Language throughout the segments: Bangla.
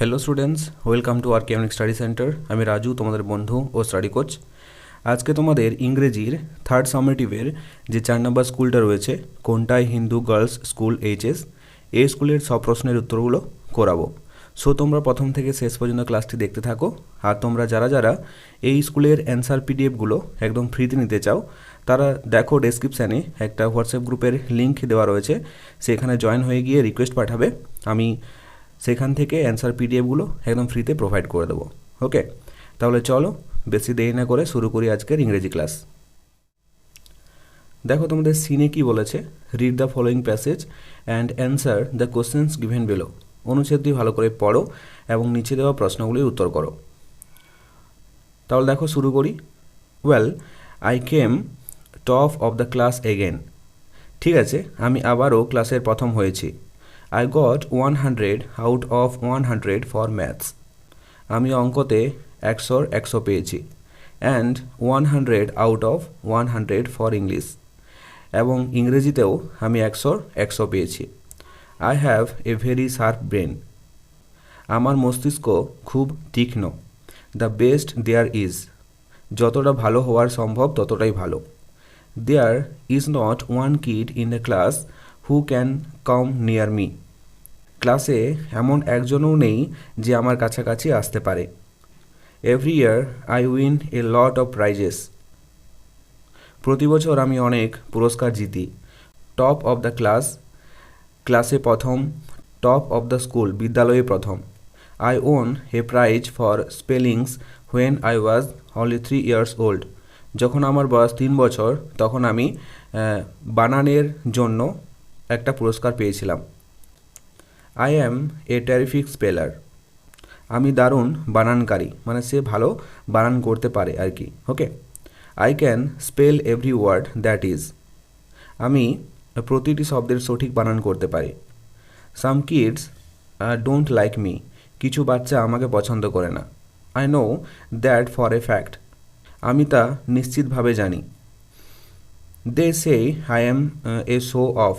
হ্যালো স্টুডেন্টস ওয়েলকাম টু আর কেমনিক স্টাডি সেন্টার আমি রাজু, তোমাদের বন্ধু ও স্টাডি কোচ আজকে তোমাদের ইংরেজির থার্ড সামেটিভের যে চার নম্বর স্কুলটা রয়েছে কোনটাই হিন্দু গার্লস স্কুল এইচএস এই স্কুলের সব প্রশ্নের উত্তরগুলো করাবো। সো তোমরা প্রথম থেকে শেষ পর্যন্ত ক্লাসটি দেখতে থাকো। আর তোমরা যারা যারা এই স্কুলের অ্যান্সার পিডিএফগুলো একদম ফ্রিতে নিতে চাও, তারা দেখো ডেসক্রিপশানে একটা হোয়াটসঅ্যাপ গ্রুপের লিঙ্ক দেওয়া রয়েছে। সেখানে জয়েন হয়ে গিয়ে রিকোয়েস্ট পাঠাবে। আমি সেখান থেকে অ্যান্সার পিডিএফগুলো একদম ফ্রিতে প্রোভাইড করে দেবো। ওকে তাহলে চলো, বেশি দেরি না করে শুরু করি আজকের ইংরেজি ক্লাস দেখো তোমাদের সিনে কি বলেছে? Read the following passage and answer the questions given below অনুচ্ছেদটি ভালো করে পড়ো এবং নিচে দেওয়া প্রশ্নগুলির উত্তর করো। তাহলে দেখো শুরু করি। Well I came top of the class again ঠিক আছে, আমি আবারও ক্লাসের প্রথম হয়েছি। I got one hundred out of one hundred for maths আমি অঙ্কতে একশোর একশো পেয়েছি। And one hundred out of one hundred for English এবং ইংরেজিতেও আমি একশোর একশো পেয়েছি। I have a very sharp brain আমার মস্তিষ্ক খুব তীক্ষ্ণ। দ্য বেস্ট দেয়ার ইজ যতটা ভালো হওয়ার সম্ভব ততটাই ভালো। There is not one kid in the class who can come near me ক্লাসে এমন একজনও নেই যে আমার কাছাকাছি আসতে পারে। Every year I win a lot of prizes প্রতি বছর আমি অনেক পুরস্কার জিতি। টপ অফ দ্য ক্লাস ক্লাসে প্রথম টপ অফ দ্য স্কুল বিদ্যালয়ে প্রথম। I won a prize for spellings when I was only three years old যখন আমার বয়স তিন বছর, তখন আমি বানানের জন্য একটা পুরস্কার পেয়েছিলাম। আই অ্যাম এ টেরিফিক স্পেলার আমি দারুণ বানানকারী মানে সে ভালো বানান করতে পারে আর কি okay I can spell every word that is আমি প্রতিটি শব্দের সঠিক বানান করতে পারি। Some kids don't like me কিছু বাচ্চা আমাকে পছন্দ করে না। I know that for a fact আমি তা নিশ্চিতভাবে জানি। They say I am a show off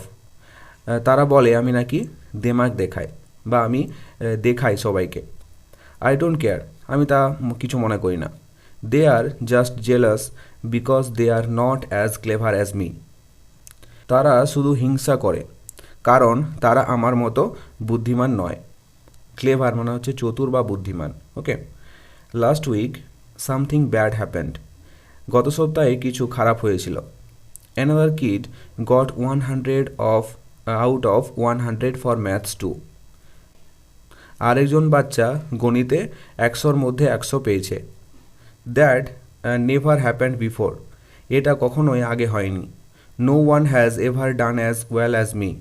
তারা বলে, আমি নাকি দেমাগ দেখায় বা আমি দেখাই সবাইকে। আই ডোন্ট কেয়ার আমি তা কিছু মনে করি না। They are just jealous because they are not as clever as me তারা শুধু হিংসা করে, কারণ তারা আমার মতো বুদ্ধিমান নয়। ক্লেভার মানে হচ্ছে চতুর বা বুদ্ধিমান okay last week something bad happened গত সপ্তাহে কিছু খারাপ হয়েছিল। Another kid got one hundred of out of one hundred for maths too আরেকজন বাচ্চা গণিতে একশোর মধ্যে একশো পেয়েছে। দ্যাট নেভার হ্যাপেন্ড বিফোর এটা কখনোই আগে হয়নি। No one has ever done as well as me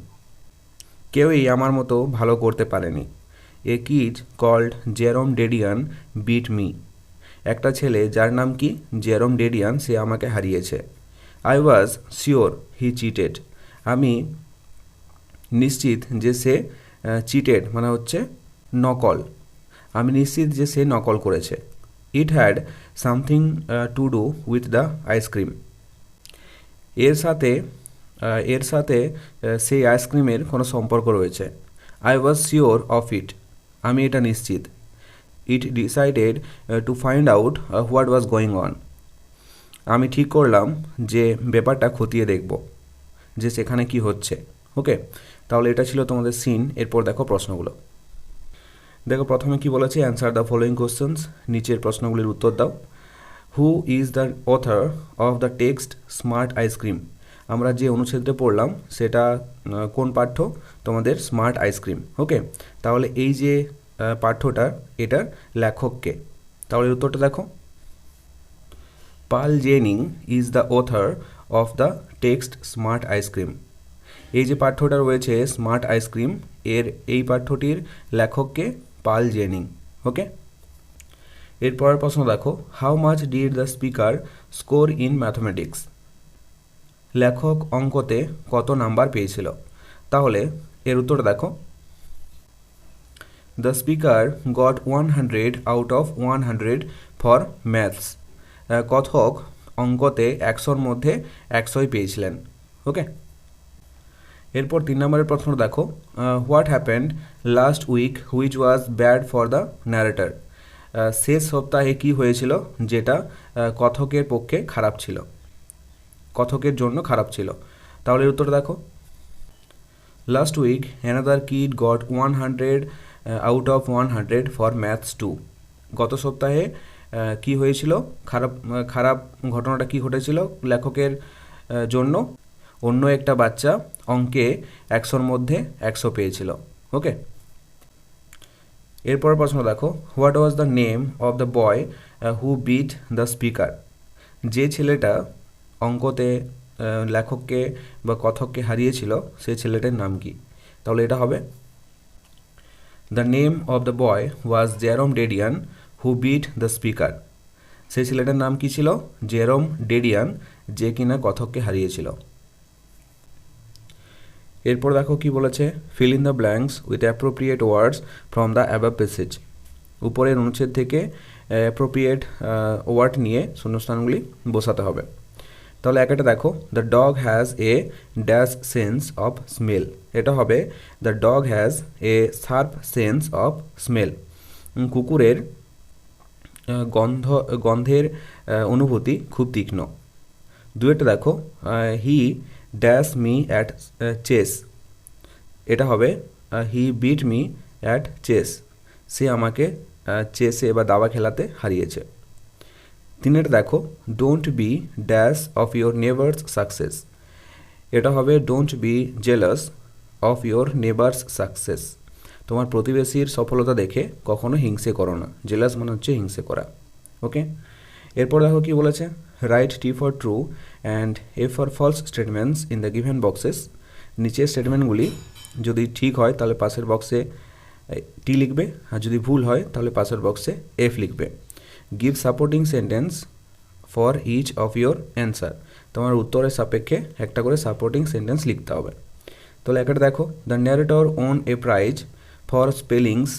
কেউই আমার মতো ভালো করতে পারেনি। A kid called Jerome Dedian beat me একটা ছেলে যার নাম কি? জেরম ডেডিয়ান সে আমাকে হারিয়েছে। I was sure he cheated আমি নিশ্চিত যে সে চিটেড মানে হচ্ছে নকল। আমি নিশ্চিত যে সে নকল করেছে। It had something to do with the ice cream এর সাথে এর সাথে সেই আইসক্রিমের কোনো সম্পর্ক রয়েছে। I was sure of it আমি এটা নিশ্চিত। It decided to find out what was going on আমি ঠিক করলাম যে ব্যাপারটা খতিয়ে দেখব, যে সেখানে কি হচ্ছে। ওকে তাহলে এটা ছিল তোমাদের সিন এরপর দেখো প্রশ্নগুলো। দেখো প্রথমে কি বলেছে? অ্যান্সার দ্য ফলোয়িং কোশ্চেন্স নিচের প্রশ্নগুলির উত্তর দাও। Who is the author of the text smart ice cream আমরা যে অনুচ্ছেদটা পড়লাম, সেটা কোন পাঠ্য? তোমাদের স্মার্ট আইসক্রিম ওকে তাহলে এই যে পাঠ্যটা এটার লেখককে। তাহলে উত্তরটা দেখো। Paul Jennings is the author of the text smart ice cream এই যে পাঠ্যটা রয়েছে স্মার্ট আইসক্রিম এর এই পাঠ্যটির লেখককে পাল জেনিং ওকে এরপরের প্রশ্ন দেখো how much did the speaker score in mathematics লেখক অঙ্কতে কত নাম্বার পেয়েছিল? তাহলে এর উত্তর দেখো। The speaker got one hundred out of one hundred for maths কথক অঙ্কতে একশোর মধ্যে একশোই পেয়েছিলেন ওকে এরপর তিন নম্বরের প্রশ্ন দেখো what happened last week which was bad for the narrator শেষ সপ্তাহে কি হয়েছিল যেটা কথকের পক্ষে খারাপ ছিল? কথকের জন্য খারাপ ছিল। তাহলে এর উত্তর দেখো last week another kid got one hundred out of one hundred for maths too গত সপ্তাহে কি হয়েছিল? খারাপ খারাপ ঘটনাটা কি ঘটেছিল লেখকের জন্য? অন্য একটা বাচ্চা অঙ্কে একশোর মধ্যে একশো পেয়েছিল ওকে এরপর প্রশ্ন দেখো what was the name of the boy who beat the speaker যে ছেলেটা অঙ্কতে লেখককে বা কথককে হারিয়েছিল সেই ছেলেটার নাম কি? তাহলে এটা হবে the name of the boy was Jerome Dedian who beat the speaker সেই ছেলেটার নাম কি ছিল? জেরম ডেডিয়ান যে কিনা কথককে হারিয়েছিল। এরপর দেখো কি বলেছে? Fill in the blanks with appropriate words from the above passage উপরের অনুচ্ছেদ থেকে অ্যাপ্রোপ্রিয়েট ওয়ার্ড নিয়ে শূন্যস্থানগুলি বসাতে হবে। তাহলে একটা দেখো। The dog has a dash sense of smell এটা হবে the dog has a sharp sense of smell কুকুরের গন্ধ, গন্ধের অনুভূতি খুব তীক্ষ্ণ। দুয়েটা দেখো। He dash me at chess এটা হবে he beat me at chess সে আমাকে চেসে বা দাবা খেলাতে হারিয়েছে। তিনেরটা দেখো don't be dash of your neighbour's success এটা হবে don't be jealous of your neighbour's success তোমার প্রতিবেশীর সফলতা দেখে কখনো হিংসে করো না। জেলাস মানে হচ্ছে হিংসে করা। ওকে এরপর দেখো কি বলেছে? Write T for true and a for false statements in the given boxes নিচের স্টেটমেন্টগুলি যদি ঠিক হয়, তাহলে পাশের বক্সে টি লিখবে, আর যদি ভুল হয়, তাহলে পাশের বক্সে এফ লিখবে। Give supporting sentence for each of your answer তোমার উত্তরের সাপেক্ষে একটা করে সাপোর্টিং সেন্টেন্স লিখতে হবে। তাহলে একটা দেখো the narrator won a prize for spellings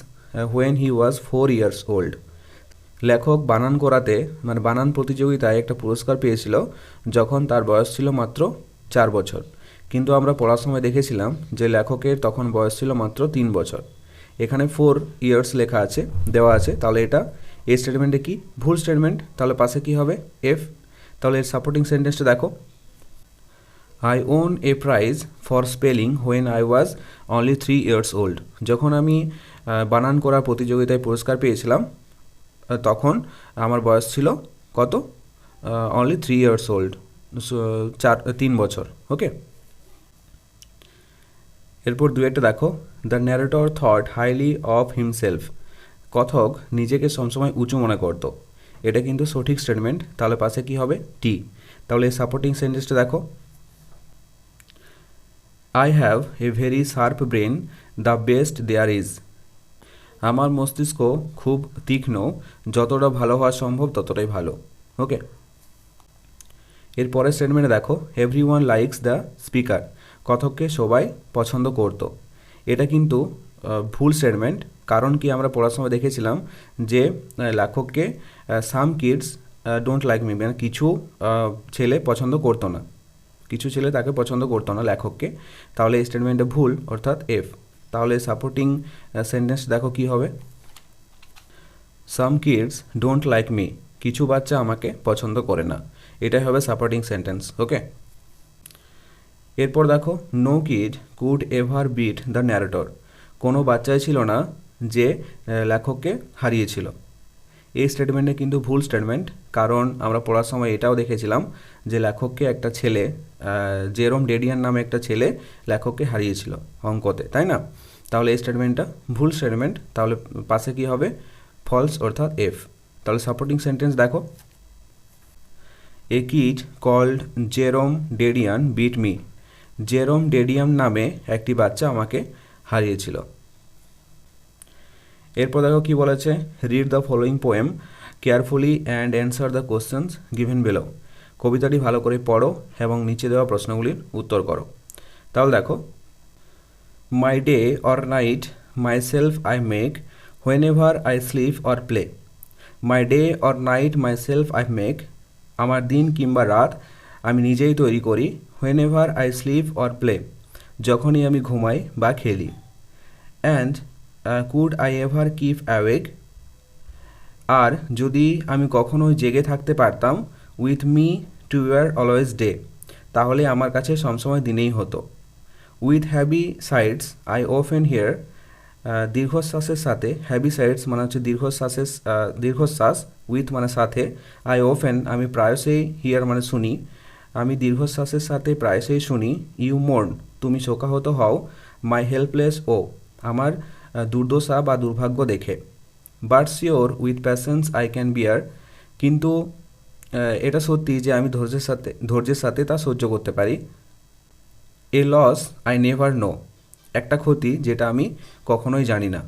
when he was four years old লেখক বানান করাতে মানে বানান প্রতিযোগিতায় একটা পুরস্কার পেয়েছিল, যখন তার বয়স ছিল মাত্র চার বছর। কিন্তু আমরা পড়ার সময় দেখেছিলাম যে লেখকের তখন বয়স ছিল মাত্র তিন বছর। এখানে ফোর ইয়ার্স লেখা আছে, দেওয়া আছে। তাহলে এটা এই স্টেটমেন্টে কি? ভুল স্টেটমেন্ট তাহলে পাশে কি হবে? এফ তাহলে এর সাপোর্টিং সেন্টেন্সটা দেখো। I won a prize for spelling when I was only three years old যখন আমি বানান করার প্রতিযোগিতায় পুরস্কার পেয়েছিলাম তখন আমার বয়স ছিল কত? অনলি থ্রি ইয়ার্স ওল্ড চার, তিন বছর ওকে এরপর দু একটা দেখো। The narrator thought highly of himself কথক নিজেকে সবসময় উঁচু মনে করত। এটা কিন্তু সঠিক স্টেটমেন্ট তাহলে পাশে কি হবে? টি তাহলে এই সাপোর্টিং সেন্টেন্সটা দেখো। I have a very sharp brain the best there is আমার মস্তিষ্ক খুব তীক্ষ্ণ যতটা ভালো হওয়া সম্ভব ততটাই ভালো ওকে এর পরের স্টেটমেন্টে দেখো everyone likes the speaker কথককে সবাই পছন্দ করতো। এটা কিন্তু ভুল স্টেটমেন্ট কারণ কি আমরা পড়ার সময় দেখেছিলাম যে লেখককে some kids don't like me মানে কিছু ছেলে পছন্দ করতো না। কিছু ছেলে তাকে পছন্দ করতো না লেখককে। তাহলে এই স্টেটমেন্টে ভুল, অর্থাৎ এফ তাহলে সাপোর্টিং সেন্টেন্স দেখো কি হবে? Some kids don't like me কিছু বাচ্চা আমাকে পছন্দ করে না। এটাই হবে সাপোর্টিং সেন্টেন্স ওকে এরপর দেখো no kid could ever beat the narrator কোনো বাচ্চাই ছিল না যে লেখককে হারিয়েছিল। এই স্টেটমেন্টে কিন্তু ভুল স্টেটমেন্ট কারণ আমরা পড়ার সময় এটাও দেখেছিলাম যে লেখককে একটা ছেলে জেরম ডেডিয়ান নামে একটা ছেলে লেখককে হারিয়েছিল অঙ্কতে, তাই না? তাহলে এই স্টেটমেন্টটা ভুল স্টেটমেন্ট তাহলে পাশে কি হবে? ফলস অর্থাৎ এফ তাহলে সাপোর্টিং সেন্টেন্স দেখো। A kid called Jerome Dedian beat me Jerome Dedian নামে একটি বাচ্চা আমাকে হারিয়েছিল। এরপর দেখো কি বলেছে read the following poem carefully and answer the questions given below কবিতাটি ভালো করে পড়ো এবং নিচে দেওয়া প্রশ্নগুলির উত্তর করো। তাহলে দেখো my day or night myself I make when ever I sleep or play my day or night myself I make আমার দিন কিংবা রাত আমি নিজেই তৈরি করি when ever I sleep or play যখনই আমি ঘুমাই বা খেলি। And could I ever keep awake আর যদি আমি কখনোই জেগে থাকতে পারতাম with me to year always day তাহলে আমার কাছে সবসময় দিনেই হতো। উইথ হ্যাভি সাইডস আই ওফেন হিয়ার দীর্ঘশ্বাসের সাথে হ্যাভি সাইডস মানে হচ্ছে দীর্ঘশ্বাসের দীর্ঘশ্বাস উইথ মানে সাথে আই ওফেন আমি প্রায়শই হিয়ার মানে শুনি, আমি দীর্ঘশ্বাসের সাথে প্রায়শই শুনি ইউ মোর্ন তুমি শোকাহত হও মাই হেল্পলেস ও, আমার দুর্দশা বা দুর্ভাগ্য দেখে but sure with patience I can bear কিন্তু এটা সত্যি যে আমি ধৈর্যের সাথে ধৈর্যের সাথে তা সহ্য করতে পারি a loss I never know একটা ক্ষতি যেটা আমি কখনোই জানি না।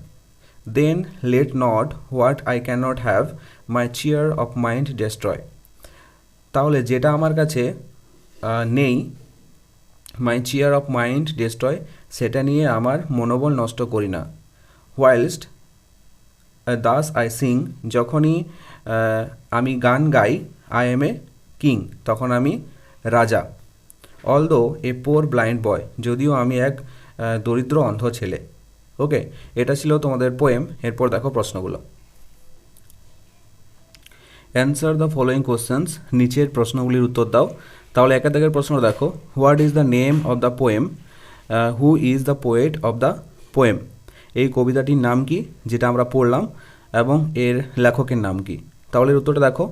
Then let not what I cannot have my cheer of mind destroy তাহলে যেটা আমার কাছে নেই my cheer of mind destroy সেটা নিয়ে আমার মনোবল নষ্ট করি না। হোয়াইলস্ট দাস আই সিং যখনই আমি গান গাই আই এম এ কিং তখন আমি রাজা। অলদো এ পোর ব্লাইন্ড বয় যদিও আমি এক দরিদ্র অন্ধ ছেলে। ওকে এটা ছিল তোমাদের পোয়েম এরপর দেখো প্রশ্নগুলো। অ্যান্সার দ্য ফলোয়িং কোশ্চেন্স নিচের প্রশ্নগুলির উত্তর দাও। তাহলে একা দাগের প্রশ্ন দেখো what is the name of the poem who is the poet of the poem এই কবিতাটির নাম কি? যেটা আমরা পড়লাম। এবং এর লেখকের নাম কি? তাহলে উত্তরটা দেখো।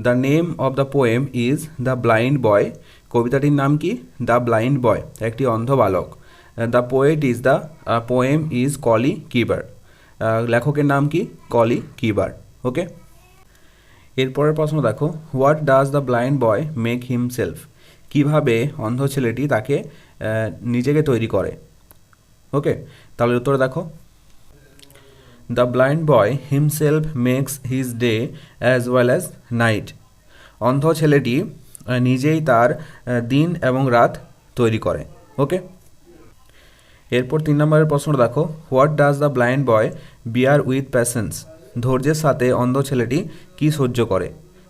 The name of the poem is the blind boy কবিতাটির নাম কি? দ্য ব্লাইন্ড বয়, একটি অন্ধ বালক। The poet is the poem is Colley Cibber. লেখকের নাম কি? কলি কিবার। ওকে? এরপরের প্রশ্ন দেখো। What does the blind boy make himself? কীভাবে অন্ধ ছেলেটি তাকে নিজেকে তৈরি করে? ওকে? তাহলে উত্তর দেখো। The blind boy himself makes his day as well as night. অন্ধ ছেলেটি নিজেই তার দিন এবং রাত তৈরি করে। ওকে এরপর তিন নম্বরের প্রশ্ন দেখো। What does the blind boy bear with patience ধৈর্যের সাথে অন্ধ ছেলেটি কি সহ্য করে?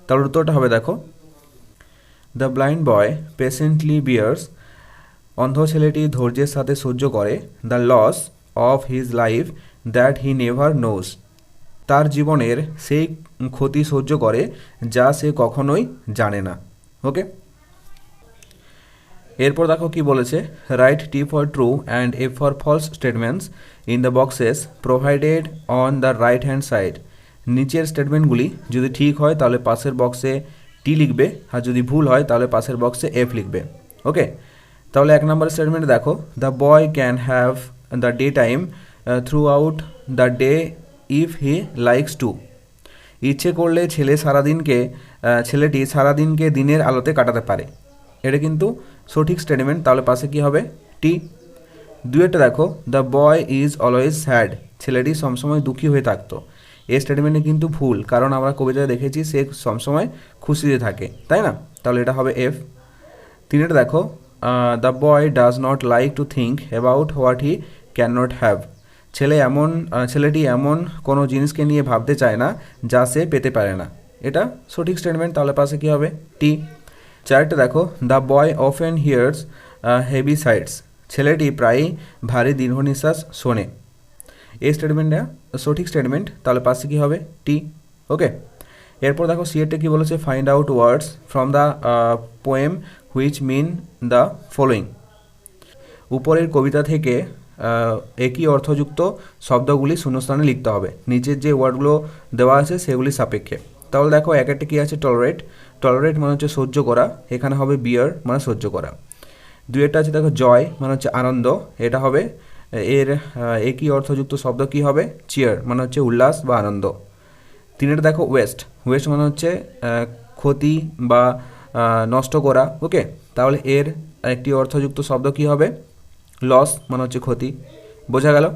তার উত্তরটা হবে দেখো। The blind boy patiently bears অন্ধ ছেলেটি ধৈর্যের সাথে সহ্য করে। The loss of his life that he never knows তার জীবনের সেই ক্ষতি সহ্য করে, যা সে কখনোই জানে না। ওকে? এরপর দেখো কি বলেছে write T for true and a for false statements in the boxes provided on the right hand side নিচের স্টেটমেন্টগুলি যদি ঠিক হয়, তাহলে পাশের বক্সে টি লিখবে, আর যদি ভুল হয়, তাহলে পাশের বক্সে এফ লিখবে। ওকে? তাহলে এক নম্বর স্টেটমেন্ট দেখো the boy can have the daytime throughout the day if he likes to ইচ্ছে করলে ছেলে সারাদিনকে ছেলেটি সারাদিনকে দিনের আলোতে কাটাতে পারে। এটা কিন্তু সঠিক স্টেটমেন্ট তাহলে পাশে কি হবে? টি দুয়েটা দেখো। The boy is always sad ছেলেটি সবসময় দুঃখী হয়ে থাকতো। এই স্টেটমেন্টে কিন্তু ভুল, কারণ আমরা কবিতায় দেখেছি সে সবসময় খুশিতে থাকে। তাই না? তাহলে এটা হবে এফ তিনেটা দেখো। The boy does not like to think about what he cannot have ছেলে এমন ছেলেটি এমন কোনো জিনিসকে নিয়ে ভাবতে চায় না যা সে পেতে পারে না। এটা সঠিক স্টেটমেন্ট তাহলে পাশে কী হবে? টি চারটা দেখো the boy often hears heavy sides ছেলেটি প্রায়ই ভারী দীর্ঘ নিঃশ্বাস শোনে। এই স্টেটমেন্টটা সঠিক স্টেটমেন্ট তাহলে পাশে কী হবে? টি ওকে এরপর দেখো সিএটে কী বলেছে? Find out words from the poem which mean the following উপরের কবিতা থেকে একই অর্থযুক্ত শব্দগুলি শূন্যস্থানে লিখতে হবে। নিচের যে ওয়ার্ডগুলো দেওয়া আছে সেগুলি সাপেক্ষে। তাহলে দেখো এক একটা কী আছে? টলারেট টলারেট মানে হচ্ছে সহ্য করা। এখানে হবে বিয়ার মানে সহ্য করা। দুই একটা আছে দেখো জয় মানে হচ্ছে আনন্দ। এটা হবে, এর একই অর্থযুক্ত শব্দ কি হবে? চিয়ার মানে হচ্ছে উল্লাস বা আনন্দ। তিনেরটা দেখো ওয়েস্ট ওয়েস্ট মানে হচ্ছে ক্ষতি বা নষ্ট করা। ওকে তাহলে এর একটি অর্থযুক্ত শব্দ কি হবে? লস মানে হচ্ছে ক্ষতি। বোঝা গেল?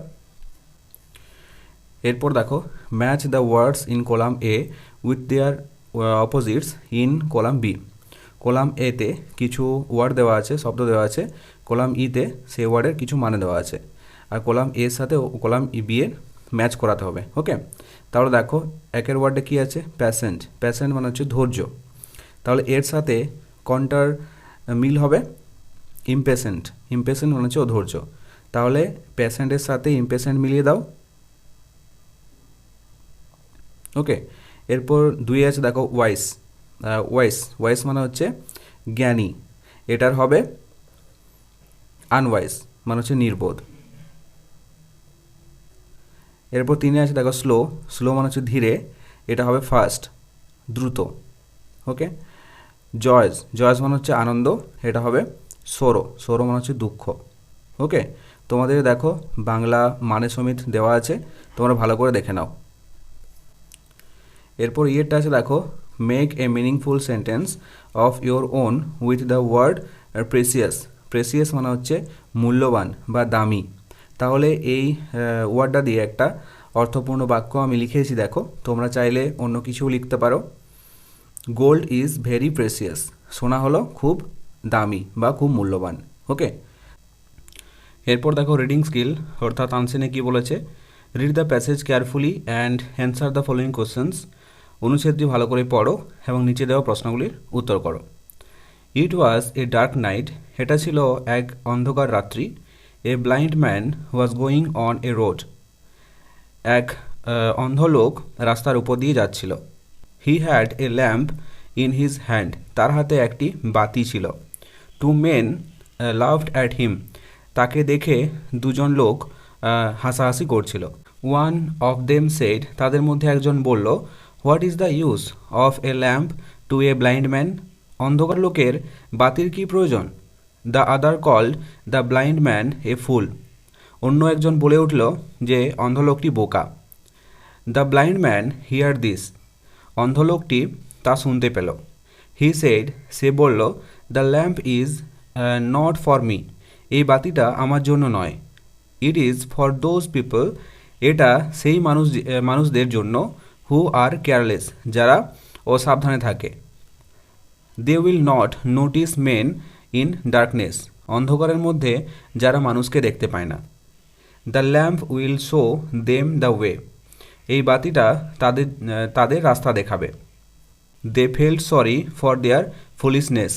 এরপর দেখো match the words in column A with their opposites in column B column এতে কিছু ওয়ার্ড দেওয়া আছে, শব্দ দেওয়া আছে। কলাম ইতে সেই ওয়ার্ডের কিছু মানে দেওয়া আছে। আর কলাম এর সাথে কলাম ই বি এর ম্যাচ করাতে হবে ওকে তাহলে দেখো, একের ওয়ার্ডে কি আছে? প্যাসেন্ট প্যাসেন্ট মানে হচ্ছে ধৈর্য। তাহলে এর সাথে কোনটার মিল হবে। ইমপেশেন্ট ইমপেশেন্ট মানে হচ্ছে অধৈর্য। তাহলে পেশেন্টের সাথে ইমপেশেন্ট মিলিয়ে দাও। ওকে এরপর দুই আছে, দেখো ওয়াইস ওয়াইস ওয়াইস মানে হচ্ছে জ্ঞানী। এটার হবে আনওয়াইস মানে হচ্ছে নির্বোধ। এরপর তিনে আছে, দেখো স্লো স্লো মানে হচ্ছে ধীরে। এটা হবে ফাস্ট দ্রুত। ওকে জয়স জয়স মানে হচ্ছে আনন্দ। এটা হবে সরো সরো মানে হচ্ছে দুঃখ। ওকে তোমাদের দেখো, বাংলা মানে সমিত দেওয়া আছে, তোমরা ভালো করে দেখে নাও। এরপর ইয়েরটা আছে, দেখো make a meaningful sentence of your own with the word precious precious মানে হচ্ছে মূল্যবান বা দামি। তাহলে এই ওয়ার্ডটা দিয়ে একটা অর্থপূর্ণ বাক্য আমি লিখেছি, দেখো। তোমরা চাইলে অন্য কিছুও লিখতে পারো। গোল্ড ইজ ভেরি প্রেসিয়াস সোনা হলো খুব দামি বা খুব মূল্যবান ওকে এরপর দেখো রিডিং স্কিল অর্থাৎ আনসেনে কি বলেছে? Read the passage carefully and answer the following questions অনুচ্ছেদটি ভালো করে পড়ো এবং নিচে দেওয়া প্রশ্নগুলির উত্তর করো। ইট ওয়াজ এ ডার্ক নাইট এটা ছিল এক অন্ধকার রাত্রি। A blind man was going on a road এক অন্ধ লোক রাস্তার উপর দিয়ে যাচ্ছিল। He had a lamp in his hand তার হাতে একটি বাতি ছিল। Two men laughed at him তাকে দেখে দুজন লোক হাসাহাসি করছিল। ওয়ান অফ দেম সেড তাদের মধ্যে একজন বলল what is the use of a lamp to a blind man অন্ধকার লোকের বাতির কি প্রয়োজন? The other called the blind man a fool অন্য একজন বলে উঠল যে অন্ধলোকটি বোকা। The blind man hear this অন্ধলোকটি তা শুনতে পেল। হি সেড সে বলল the lamp is not for me এই বাতিটা আমার জন্য নয়। It is for those people এটা সেই মানুষ মানুষদের জন্য হু আর কেয়ারলেস যারা অসাবধানে থাকে। They will not notice men in darkness অন্ধকারের মধ্যে যারা মানুষকে দেখতে পায় না। The lamp will show them the way এই বাতিটা তাদের তাদের রাস্তা দেখাবে। They felt sorry for their foolishness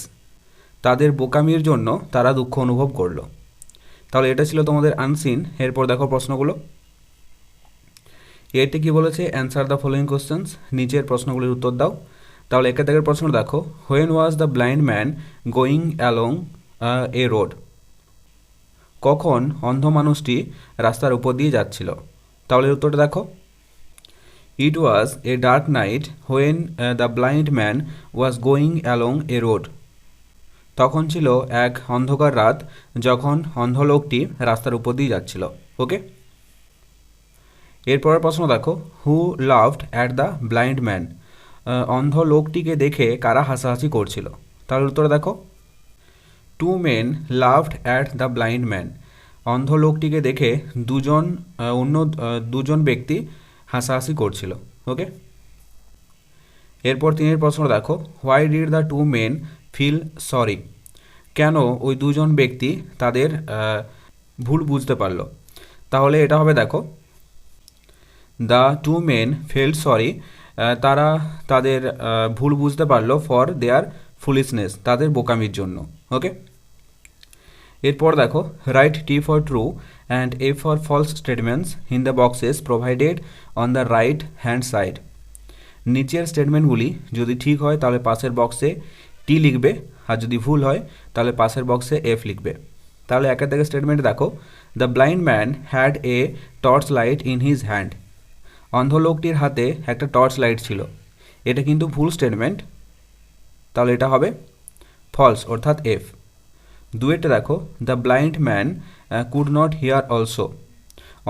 তাদের বোকামির জন্য তারা দুঃখ অনুভব করল। তাহলে এটা ছিল তোমাদের আনসিন এরপর দেখো প্রশ্নগুলো। এতে কি বলেছে? অ্যান্সার দ্য ফলোয়িং কোশ্চেন্স নিচের প্রশ্নগুলির উত্তর দাও। তাহলে একে থেকে প্রশ্ন দেখো। When was the blind man going along a road কখন অন্ধ মানুষটি রাস্তার উপর দিয়ে যাচ্ছিল? তাহলে উত্তরটা দেখো। It was a dark night when the blind man was going along a road তখন ছিল এক অন্ধকার রাত যখন অন্ধ লোকটি রাস্তার উপর দিয়ে যাচ্ছিল, ওকে? এরপরের প্রশ্ন দেখো who laughed at the blind man অন্ধ লোকটিকে দেখে কারা হাসাহাসি করছিল? তার উত্তরে দেখো two men laughed at the blind man অন্ধ লোকটিকে দেখে দুজন অন্য দুজন ব্যক্তি হাসাহাসি করছিল, ওকে? এরপর তিনের প্রশ্ন দেখো why did the two men feel sorry. কেন ওই দুজন ব্যক্তি তাদের ভুল বুঝতে পারল? তাহলে এটা হবে দেখো। The two men felt sorry তারা তাদের ভুল বুঝতে পারল ফর দেয়ার ফুলিশনেস, তাদের বোকামির জন্য, ওকে? এরপর দেখো, write T for true and F for false statements in the boxes provided on the right hand side. নিচের স্টেটমেন্টগুলি যদি ঠিক হয়, তাহলে পাশের বক্সে টি লিখবে, আর যদি ভুল হয়, তাহলে পাশের বক্সে এফ লিখবে। তাহলে একের থেকে স্টেটমেন্ট দেখো the blind man had a torch light in his hand অন্ধ লোকটির হাতে একটা টর্চ লাইট ছিল। এটা কিন্তু ভুল স্টেটমেন্ট তাহলে এটা হবে ফলস অর্থাৎ এফ দুয়েরটা দেখো the blind man could not hear also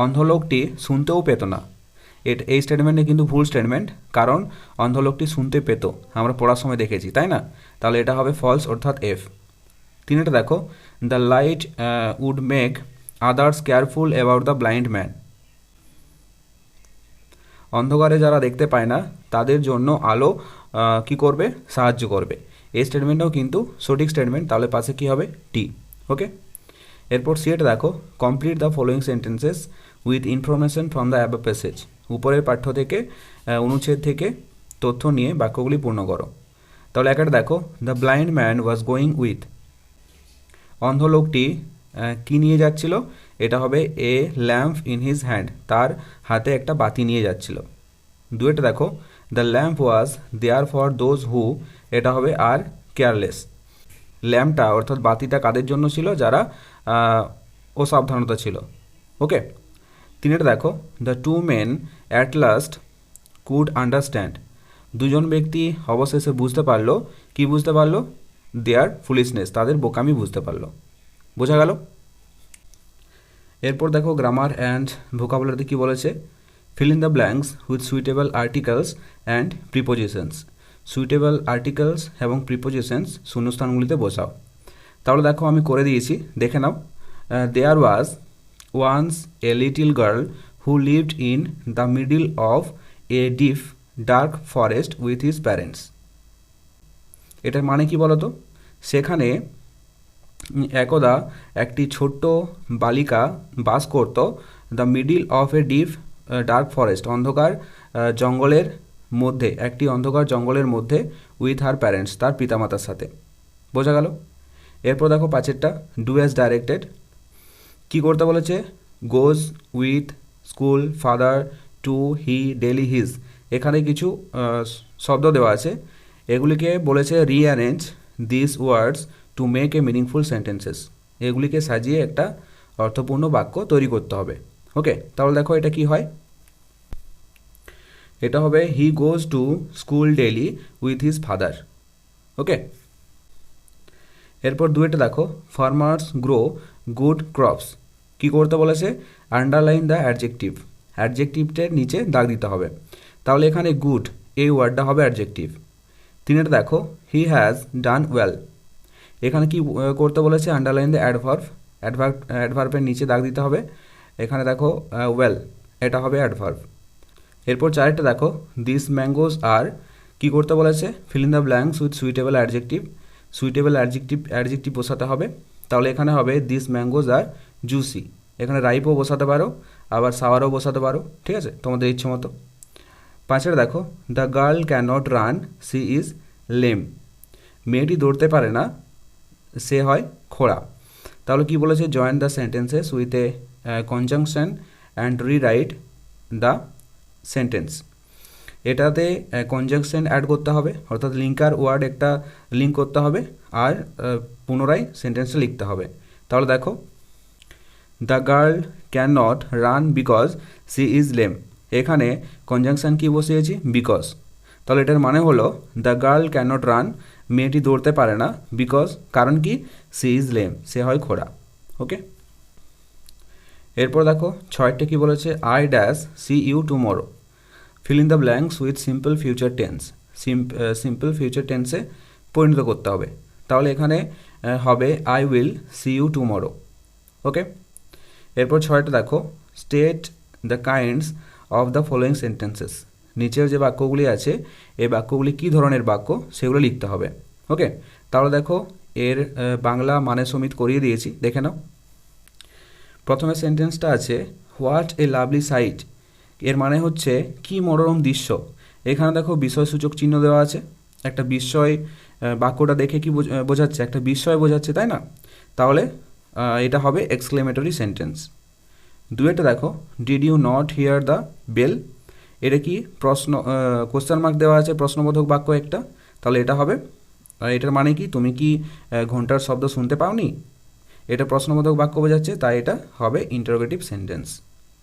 অন্ধ লোকটি শুনতেও পেত না। এটা, এই স্টেটমেন্টে কিন্তু ভুল স্টেটমেন্ট কারণ অন্ধ লোকটি শুনতে পেত। আমরা পড়ার সময় দেখেছি, তাই না? তাহলে এটা হবে ফলস অর্থাৎ এফ তিনটা দেখো the light would make others careful about the blind man অন্ধকারে যারা দেখতে পায় না তাদের জন্য আলো আহ, কি করবে? সাহায্য করবে। এই স্টেটমেন্টটাও কিন্তু সঠিক স্টেটমেন্ট তাহলে পাশে কি হবে? টি ওকে এরপর সিএটা দেখো complete the following sentences with information from the above passage উপরের পাঠ্য থেকে অনুচ্ছেদ থেকে তথ্য নিয়ে বাক্যগুলি পূর্ণ করো। তাহলে একটা দেখো। The blind man was going with অন্ধ লোকটি কি নিয়ে যাচ্ছিল? এটা হবে a lamp in his hand তার হাতে একটা বাতি নিয়ে যাচ্ছিল। দুয়েটা দেখো। The lamp was there for those who এটা হবে আর কেয়ারলেস ল্যাম্পটা, অর্থাৎ বাতিটা কাদের জন্য ছিল? যারা অসাবধানতা ছিল। ওকে? তিনেটা দেখো। The two men at last could understand দুজন ব্যক্তি অবশেষে বুঝতে পারল, কি বুঝতে পারল? দেয়ার ফুলিশনেস তাদের বোকামি বুঝতে পারল। বোঝা গেল? এরপর দেখো গ্রামার অ্যান্ড ভোকাবুলারিতে কী বলেছে? Fill in the blanks with suitable articles and prepositions suitable articles এবং প্রিপোজিশনস শূন্যস্থানগুলিতে বসাও। তাহলে দেখো আমি করে দিয়েছি, দেখে নাও। There was once a little girl who lived in the middle of a deep dark forest with his parents. এটার মানে কি বলতো? সেখানে একদা একটি ছোট্ট বালিকা বাস করত the middle of a deep dark forest, অন্ধকার জঙ্গলের মধ্যে, একটি অন্ধকার জঙ্গলের মধ্যে উইথ হার প্যারেন্টস, তার পিতামাতার সাথে। বোঝা গেল? এরপর দেখো পাঁচেরটা, ডু অ্যাজ ডাইরেক্টেড। কি করতে বলেছে? Goes with school father to he daily his. এখানে কিছু শব্দ দেওয়া আছে। এগুলিকে বলেছে rearrange this words to make a meaningful sentences এগুলিকে সাজিয়ে একটা অর্থপূর্ণ বাক্য তৈরি করতে হবে। ওকে, তাহলে দেখো এটা কি হয়। এটা হবে he goes to school daily with his father okay? এরপর দুয়েটা দেখো ফার্মার্স গ্রো গুড ক্রপস কি করতে বলেছে? আন্ডারলাইন দ্য অ্যাডজেক্টিভ অ্যাডজেক্টিভটার নিচে দাগ দিতে হবে। তাহলে এখানে গুড এই ওয়ার্ডটা হবে অ্যাডজেক্টিভ তিনেরটা দেখো হি হ্যাজ ডান ওয়েল এখানে কি করতে বলেছে? আন্ডারলাইন দ্য অ্যাডভার্ভ অ্যাডভার্ব অ্যাডভার্ভের নিচে দাগ দিতে হবে। এখানে দেখো ওয়েল এটা হবে অ্যাডভার্ভ এরপর চারেরটা দেখো দিস ম্যাঙ্গোজ আর কি করতে বলেছে? Fill in the blanks with suitable adjective suitable adjective adjective বসাতে হবে। তাহলে এখানে হবে দিস ম্যাঙ্গোজ আর জুসি এখানে রাইপও বসাতে পারো, আবার সাওয়ারও বসাতে পারো, ঠিক আছে? তোমাদের ইচ্ছে মতো। পাঁচের দেখো the girl can not run she is lame মেয়েটি দৌড়তে পারে না, সে হয় খোড়া। তাহলে কি বলেছে? Join the sentences with a conjunction and rewrite the sentence এটাতে কনজাংশন অ্যাড করতে হবে, অর্থাৎ লিঙ্কার ওয়ার্ড একটা লিঙ্ক করতে হবে, আর পুনরায় সেন্টেন্সটা লিখতে হবে। তাহলে দেখো the girl can not run because she is lame এখানে কনজাংশন কি বসিয়েছি? বিকজ তাহলে এটার মানে হলো the girl can not run মেয়েটি দৌড়তে পারে না বিকজ কারণ কি? সি ইজ লেম সে হয় ঘোড়া ওকে এরপর দেখো, ছয়টা কি বলেছে? I dash see you tomorrow fill in the blanks with simple future tense simple future টেন্সে পরিণত করতে হবে। তাহলে এখানে হবে I will see you tomorrow okay এরপর ছয়টা দেখো state the kinds of the following sentences নিচের যে বাক্যগুলি আছে, এই বাক্যগুলি কী ধরনের বাক্য? সেগুলো লিখতে হবে। ওকে তাহলে দেখো, এর বাংলা মানে সমিত করিয়ে দিয়েছি। দেখে নাও। প্রথমে সেন্টেন্সটা আছে হোয়াট এ লাভলি সাইট এর মানে হচ্ছে, কি মনোরম দৃশ্য। এখানে দেখো বিষয়সূচক চিহ্ন দেওয়া আছে। একটা বিস্ময় বাক্যটা দেখে কি বোঝ- বোঝাচ্ছে? একটা বিস্ময় বোঝাচ্ছে, তাই না? তাহলে এটা হবে এক্সক্লেমেটরি সেন্টেন্স দুয়েটা দেখো did you not hear the bell এটা কি প্রশ্ন কোশ্চেন মার্ক দেওয়া আছে, প্রশ্নবোধক বাক্য একটা? তাহলে এটা হবে। এটার মানে কি? তুমি কি ঘণ্টার শব্দ শুনতে পাওনি? এটা প্রশ্নবোধক বাক্য বোঝাচ্ছে, তাই এটা হবে ইন্টারোগেটিভ সেন্টেন্স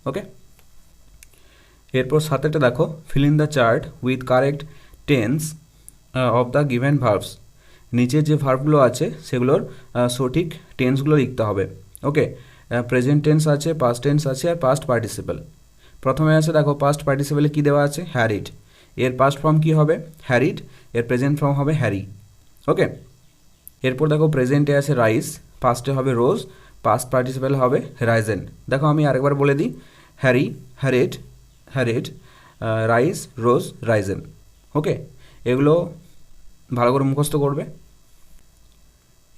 ওকে এরপর সাথেটা দেখো fill in the chart with correct tense of the given verbs নিচে যে ভার্বগুলো আছে, সেগুলোর সঠিক টেন্সগুলো লিখতে হবে ওকে প্রেজেন্ট টেন্স আছে পাস্ট টেন্স আছে আর পাস্ট পার্টিসিপেল প্রথমে আছে, দেখো পাস্ট পার্টিসিপেলে কী দেওয়া আছে? হ্যারিড এর পাস্ট ফর্ম কী হবে? হ্যারিড এর প্রেজেন্ট ফর্ম হবে হ্যারি ওকে এরপর দেখো প্রেজেন্টে আছে রাইস পাস্টে হবে রোজ পাস্ট পার্টিসিপাল হবে রাইজেন দেখো, আমি আরেকবার বলে দিই। Hurry hurried hurried rise rose risen okay এগুলো ভালো করে মুখস্থ করবে।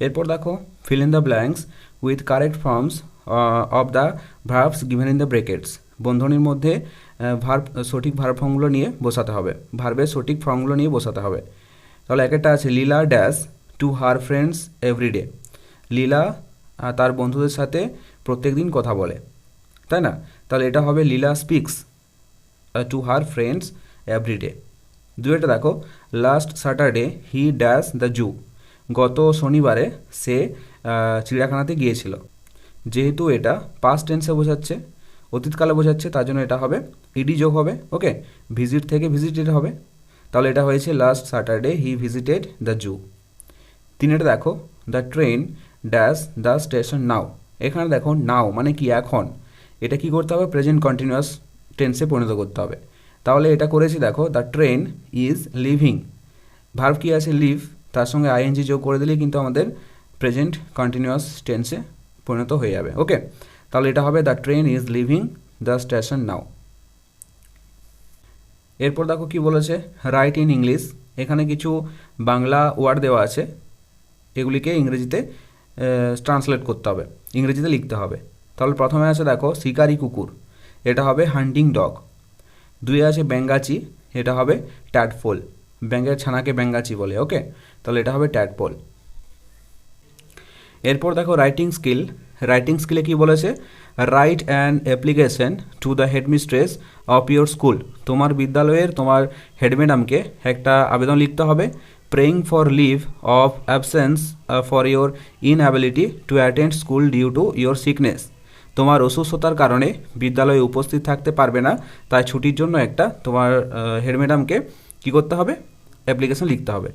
এরপর দেখো fill in the blanks with correct forms of the verbs given in the brackets বন্ধনীর মধ্যে ভার্ব সঠিক ভার্ব ফর্মগুলো নিয়ে বসাতে হবে। ভার্বের সঠিক ফর্মগুলো নিয়ে বসাতে হবে। তাহলে এক একটা আছে Leela dash to her friends everyday Leela তার বন্ধুদের সাথে প্রত্যেক দিন কথা বলে। তাই না? তাহলে এটা হবে Leela speaks to her friends everyday দুয়েটা দেখো last Saturday he dash the zoo গত শনিবারে সে চিড়িয়াখানাতে গিয়েছিল। যেহেতু এটা পাস্ট টেন্সে বোঝাচ্ছে, অতীতকালে বোঝাচ্ছে, তার জন্য এটা হবে ইডি যোগ হবে ওকে ভিজিট থেকে ভিজিটেড হবে। তাহলে এটা হয়েছে last Saturday he visited the zoo তিন এটা দেখো the train dash the station now এখানে দেখো নাও মানে কি এখন? এটা কি করতে হবে? প্রেজেন্ট কন্টিনিউয়াস টেন্সে পরিণত করতে হবে। তাহলে এটা করেছি দেখো the train is leaving verb কি আছে? লিভ তার সঙ্গে আইএনজি যোগ করে দিলেই কিন্তু আমাদের প্রেজেন্ট কন্টিনিউয়াস টেন্সে পরিণত হয়ে যাবে। ওকে তাহলে এটা হবে the train is leaving the station now এরপর দেখো কি বলেছে? রাইট ইন ইংলিশ এখানে কিছু বাংলা ওয়ার্ড দেওয়া আছে। এগুলিকে ইংরেজিতে ট্রান্সলেট করতে হবে। ইংরেজিতে লিখতে হবে। তাহলে প্রথমে আছে দেখো, শিকারি কুকুর। এটা হবে হান্টিং ডগ দুই আছে ব্যাঙ্গাচি। এটা হবে ট্যাডফোল ব্যাঙ্গের ছানাকে ব্যাঙ্গাচি বলে। ওকে তাহলে এটা হবে ট্যাডপোল এরপর দেখো রাইটিং স্কিল রাইটিং স্কিলে কি বলেছে? Write an application to the headmistress of your school তোমার বিদ্যালয়ের, তোমার হেড ম্যাডামকে একটা আবেদন লিখতে হবে। Praying for leave of absence for your inability to attend school due to your sickness তোমার অসুস্থতার কারণে বিদ্যালয়ে উপস্থিত থাকতে পারবে না। তাই ছুটির জন্য একটা তোমার হেড ম্যাডামকে কী করতে হবে? অ্যাপ্লিকেশন লিখতে হবে।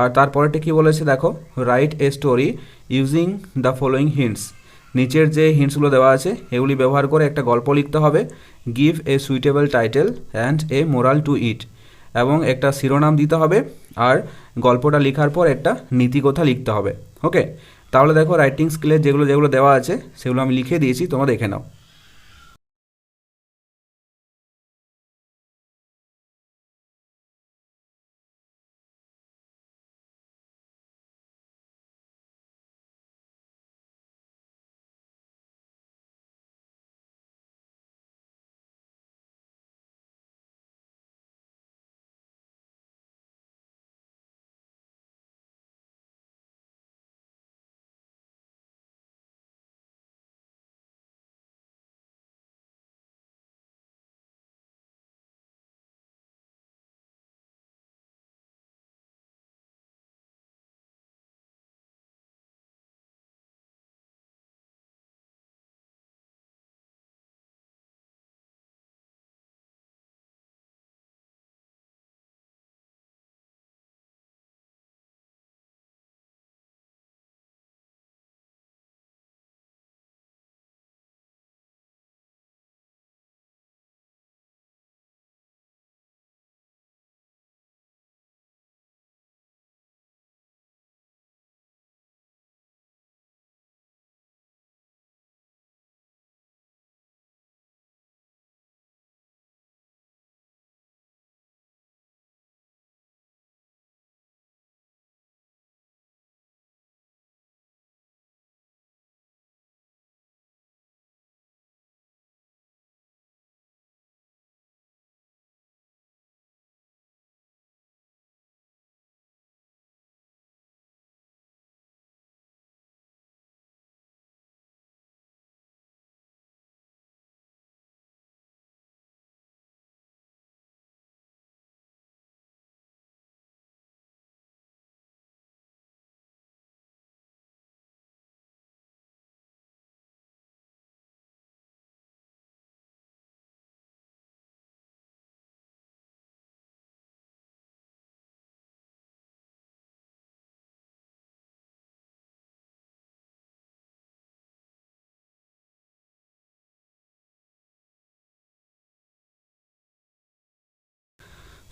আর তারপরেটা কি বলেছে দেখো? Write a story using the following hints নিচের যে হিন্টসগুলো দেওয়া আছে, এগুলি ব্যবহার করে একটা গল্প লিখতে হবে। Give a suitable title and a moral to it এবং একটা শিরোনাম দিতে হবে আর গল্পটা লেখার পর একটা নীতিকথা লিখতে হবে। ওকে তাহলে দেখো রাইটিং স্কিলের যেগুলো যেগুলো দেওয়া আছে, সেগুলো আমি লিখে দিয়েছি, তোমরা দেখে নাও।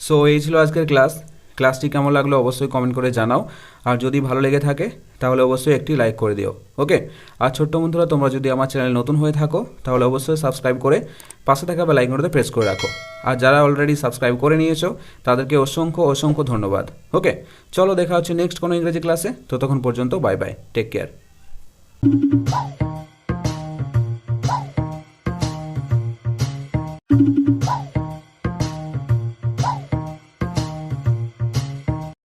সো এই ছিল আজকের ক্লাস ক্লাসটি কেমন লাগল অবশ্যই কমেন্ট করে জানাও। আর যদি ভালো লেগে থাকে, তাহলে অবশ্যই একটি লাইক করে দিও। ওকে আর ছোট্ট বন্ধুরা, তোমরা যদি আমার চ্যানেল নতুন হয়ে থাকো, তাহলে অবশ্যই সাবস্ক্রাইব করে পাশে থাকা বেল আইকনটাতে প্রেস করে রাখো। আর যারা অলরেডি সাবস্ক্রাইব করে নিয়েছো, তাদেরকে অসংখ্য অসংখ্য ধন্যবাদ। ওকে চলো, দেখা হচ্ছে নেক্সট কোনো ইংরেজি ক্লাসে ততক্ষণ পর্যন্ত বাই বাই টেক কেয়ার